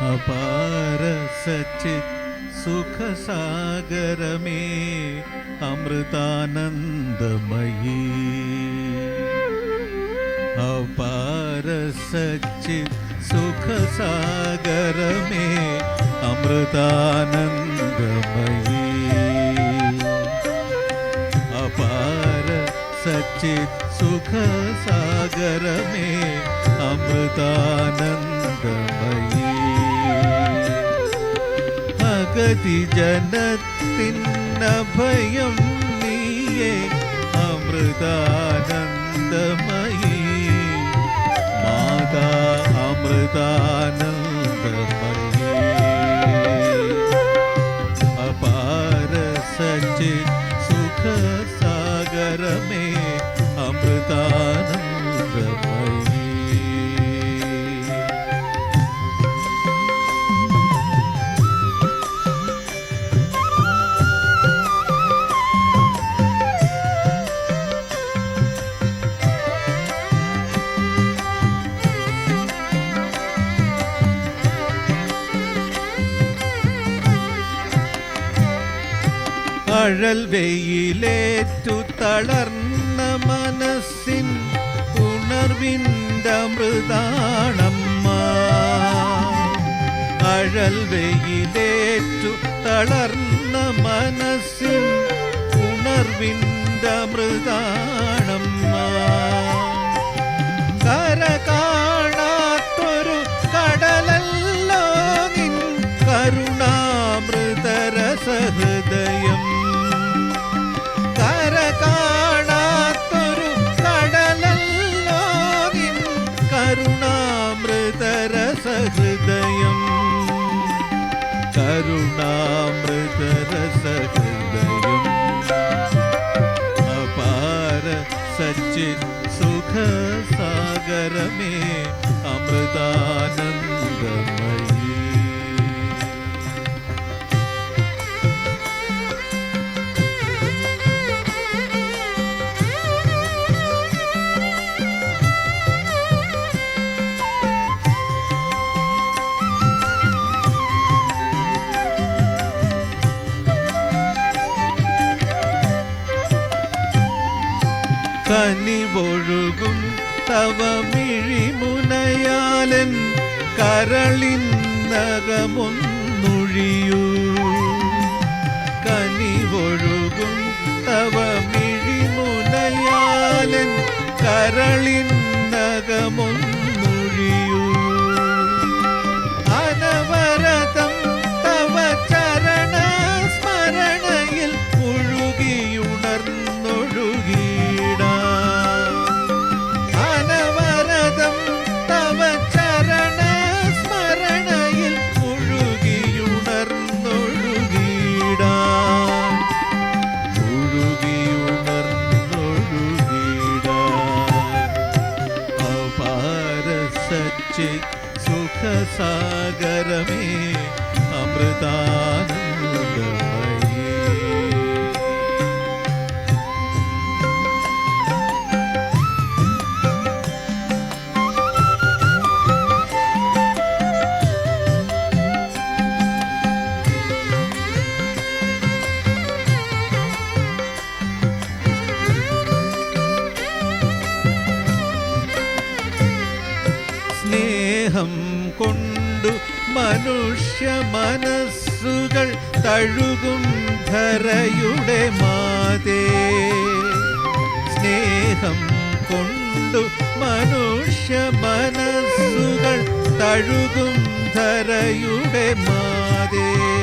अपार सचित् सुखसागर मे अमृतानन्दमयी। अपार सचित् सुखसागर मे अमृतानन्दमयी। अपार सचित् सुखसागर मे अमृतानन्दमयी। അഗതി ജനത്തിനഭയം നീയേ അമൃതാനന്ദമയീ. മാതാ അമൃതാനന്ദമയീ. അപാര സച്ചിത് സുഖസാഗരമേ അമൃതാനന്ദമയീ. അഴൽ വെയിലേറ്റു തളർന്ന മനസ്സിൻ ഉണർവിന്റെ അമൃതാണമ്മ അഴൽ വെയിലേറ്റു തളർന്ന മനസ്സിൻ ഉണർവിന്റെ അമൃതാണമ്മ करुणामृतरसहृदयम् अपार सच्चित् सुखसागर में अमृतानन्द കനിവൊഴുകും തവമിഴിമുനയാലൻ കരളിന്നകമൊന്നൊഴിയൂ കനിവൊഴുകും തവ മിഴിമുനയാലൻ കരളിന്നകമൊന്നൊഴിയൂ അനവരതം തവ ചരണ സ്മരണയിൽ ഒഴുകിയുണർന്നൊഴുകിട सुख सागर में अमृतानंद കൊണ്ടു മനുഷ്യ മനസ്സുകൾ തഴുകും ധരയുടെ മാതേ. സ്നേഹം കൊണ്ടു മനുഷ്യ മനസ്സുകൾ തഴുകും ധരയുടെ മാതേ.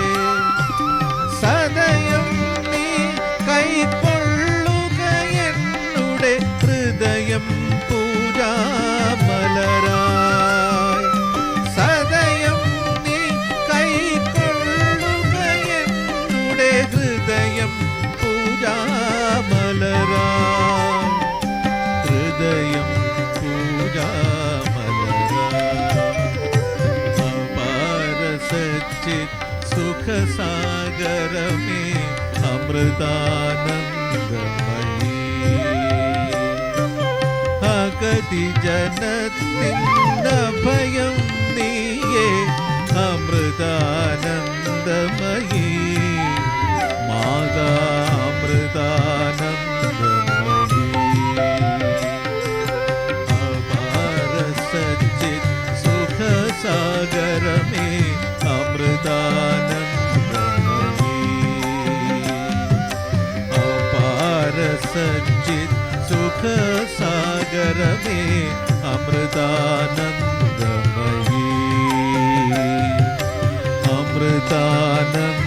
സച്ചിത് സുഖസാഗരമേ അമൃതാനന്ദമയീ അഗതി ജനത്തിൻ്റെ ഭയം നീയേ അമൃതാനന്ദമയീ മാതാ അമൃതാനന്ദമയീ സുഖസാഗരമേ അമൃതാനന്ദമയീ. അമൃതാനന്ദ